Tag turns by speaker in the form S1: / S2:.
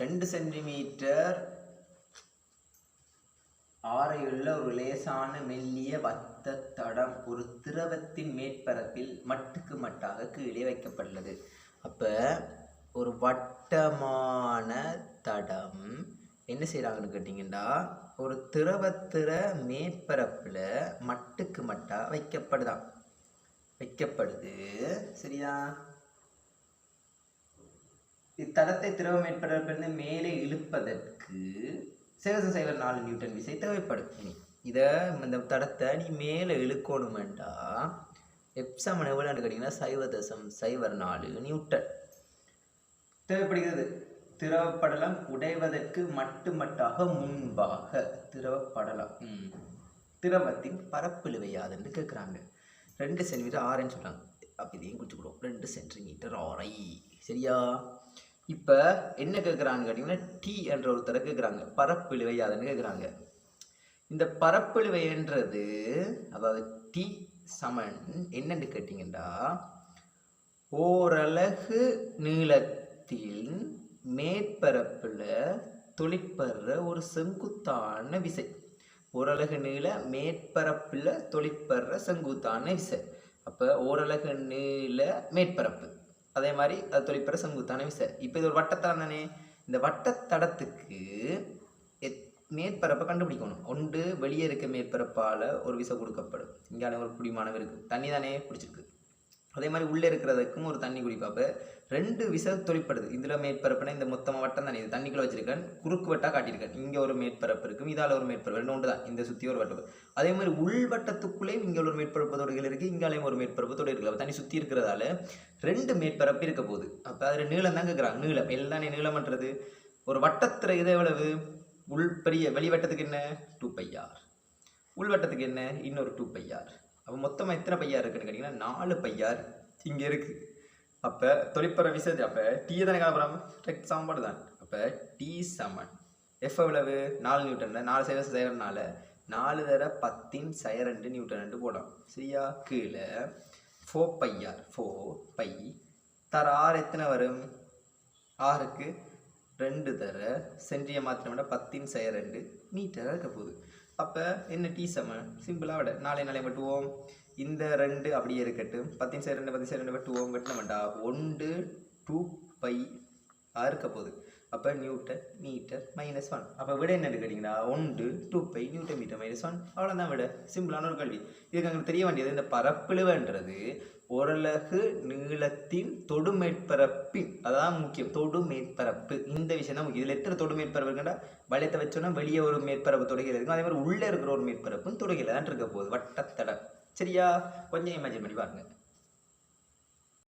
S1: ரெண்டு சென்டிமீட்டர் ஆரையுள்ள ஒரு லேசான மெல்லிய வத்த தடம் ஒரு திரவத்தின் மேற்பரப்பில் மட்டுக்கு மட்டாக கீழே வைக்கப்பட்டுள்ளது. அப்போ ஒரு வட்டமான தடம் என்ன செய்கிறாங்கன்னு கேட்டிங்கன்னா ஒரு திரவத்திர மேற்பரப்பில் மட்டுக்கு மட்டாக வைக்கப்படுதான். வைக்கப்படுது. சரியா? இத்தடத்தை திரவ மேற்பரப்பிலிருந்து மேலே இழுப்பதற்கு சிவச சைவர் நாலு நியூட்டன் விசை தேவைப்படும். இதை இந்த தடத்தை நீ மேலே இழுக்கணுமெண்டா எப்சம் எவ்வளோன்னு கேட்டிங்கன்னா சைவ தசம் சைவர் நாலு நியூட்டன். தேவைப்படுகிறது. திரவப்படலம் உடைவதற்கு மட்டுமட்டாக முன்பாக திரவப்படலம். ம். திரவத்தின் பரப்பிழுவை கேட்குறாங்க. ரெண்டு சென்டிமீட்டர் ஆறுன்னு சொல்கிறாங்க அப்போ இதையும் குறிச்சுக்கிடுவோம். ரெண்டு சென்டிமீட்டர் ஆறை. சரியா? இப்போ என்ன கேட்குறாங்க கேட்டிங்கன்னா டி என்ற ஒருத்தரை கேட்குறாங்க பரப்பிழுவை யாதுன்னு கேட்குறாங்க இந்த பரப்பிழுவைன்றது அதாவது டி சமன் என்னன்னு கேட்டிங்கன்னா ஓரலகு நீளத்தில் மேற்பரப்பில் தொழிற்படுற ஒரு செங்குத்தான விசை. ஓரலகு நீள மேற்பரப்பில் தொழிற்படுற செங்குத்தான விசை. அப்போ ஓரலகு நீள மேற்பரப்பு. அதே மாதிரி அது தொழிற்படுற செங்குத்தான விசை இப்போ இது ஒரு வட்டத்தான் தானே? இந்த வட்டத்தடத்துக்கு எத் மேற்பரப்பை கண்டுபிடிக்கணும். ஒன்று வெளியே இருக்க மேற்பரப்பால் ஒரு விசை கொடுக்கப்படும். இங்கே ஒரு பிடிமானம் இருக்குது தண்ணி தானே பிடிச்சிருக்கு அதே மாதிரி உள்ளே இருக்கிறதுக்கும் ஒரு தண்ணி குடிப்பாப்பு. ரெண்டு விசை தொழிற்படுது இதில் மேற்பரப்புனா இந்த மொத்தமாக வட்டம் தானே. இது தண்ணிக்குள்ளே வச்சிருக்கேன். குறுக்கு வட்டாக காட்டியிருக்கேன். இங்கே ஒரு மேற்பரப்பு இருக்கும் இதால் ஒரு மேற்பரப்பு ரெண்டு ஒன்று தான். இந்த சுற்றி ஒரு வட்டம் அதே மாதிரி உள் வட்டத்துக்குள்ளேயும் இங்கே ஒரு மேற்பரப்பு தொடைகள் இருக்குது இங்காலேயும் ஒரு மேற்பரப்பு தொடை இருக்குது தண்ணி சுற்றி இருக்கிறதால ரெண்டு மேற்பரப்பு இருக்க போகுது. அப்போ அதில் நீளம் தான் கேட்குறாங்க நீளம். எல்லாமே நீளம்ன்றது ஒரு வட்டத்தில் இது எவ்வளவு? உள் பெரிய வெளிவட்டத்துக்கு என்ன? டூ பையார் உள்வட்டத்துக்கு என்ன? இன்னொரு டூ பையார் அப்போ மொத்தமாக எத்தனை பையார் இருக்குன்னு கேட்டிங்கன்னா நாலு பையார் இங்கே இருக்குது அப்போ தொழிற்பற விசதி அப்போ டீ தானே காணப்படுறாம ரெக்ட் சாம்பாடு தான். அப்போ டீ சமன். எஃப் எவ்வளவு? நாலு நியூட்டனில் நாலு சைவ சைவர்னால நாலு தர பத்தின் சய ரெண்டு நியூட்டன் ரெண்டு போடலாம். சரியா? கீழே ஃபோ பையார். ஃபோ பை தர ஆறு எத்தனை வரும்? ஆறுக்கு ரெண்டு தர சென்டியை விட பத்தின் சய ரெண்டு மீட்டராக இருக்க போகுது. அப்போ என்ன டி செம சிம்பிளாக விட. நாளை நாளை வெட்டுவோம் இந்த ரெண்டு அப்படியே இருக்கட்டும். பத்தின் சரி ரெண்டு பத்தின் சைடு ரெண்டு வெட்டுவோம் வேண்டா ஒன்று டூ பை இருக்க போகுது. அப்போ நியூட்டன் மீட்டர் மைனஸ் ஒன் அப்போ விட என்னன்னு கேட்டிங்கன்னா ஒன்று two by Newton metre minus one அவ்வளோதான் விட. சிம்பிளான ஒரு கேள்வி. இதுக்கு அங்கே தெரிய வேண்டியது இந்த பரப்பிழுவன்றது ஓரலகு நீளத்தின் தொடு மேற்பரப்பின் அதான் முக்கியம் தொடு மேற்பரப்பு. இந்த விஷயம் தான் முக்கியம். இதில் எத்தனை தொடு மேற்பரப்பு இருக்குன்னா வளையத்தை வச்சோன்னா வெளியே ஒரு மேற்பரப்பு தொடுகையில் இருக்கும். அதே மாதிரி உள்ளே இருக்கிற ஒரு மேற்பரப்பும் தொடுகையில் தான் இருக்க போகுது. வட்டத்தடம் சரியா? கொஞ்சம் இமேஜின் பண்ணி பாருங்க.